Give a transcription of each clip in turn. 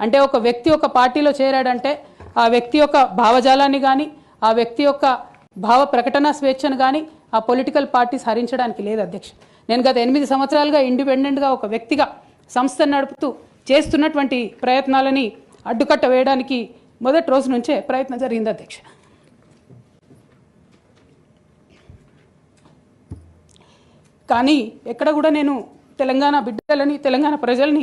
అంటే ఒక వ్యక్తి ఒక పార్టీలో చేరాడంటే ఆ వ్యక్తి యొక్క భావజాలాన్ని కానీ ఆ వ్యక్తి యొక్క భావ ప్రకటన స్వేచ్ఛను కానీ ఆ పొలిటికల్ పార్టీస్ హరించడానికి లేదు అధ్యక్ష. నేను గత ఎనిమిది సంవత్సరాలుగా ఇండిపెండెంట్గా ఒక వ్యక్తిగా సంస్థ నడుపుతూ చేస్తున్నటువంటి ప్రయత్నాలని అడ్డుకట్ట వేయడానికి మొదటి రోజు నుంచే ప్రయత్నం జరిగింది అధ్యక్ష. కానీ ఎక్కడ కూడా నేను తెలంగాణ బిడ్డలని తెలంగాణ ప్రజల్ని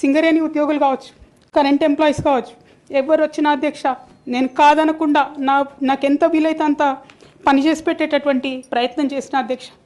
సింగరేణి ఉద్యోగులు కావచ్చు కరెంట్ ఎంప్లాయీస్ కావచ్చు ఎవరు వచ్చినా అధ్యక్ష నేను కాదనకుండా నా నాకెంత వీలైతే అంత పని చేసి పెట్టేటటువంటి ప్రయత్నం చేసిన అధ్యక్ష.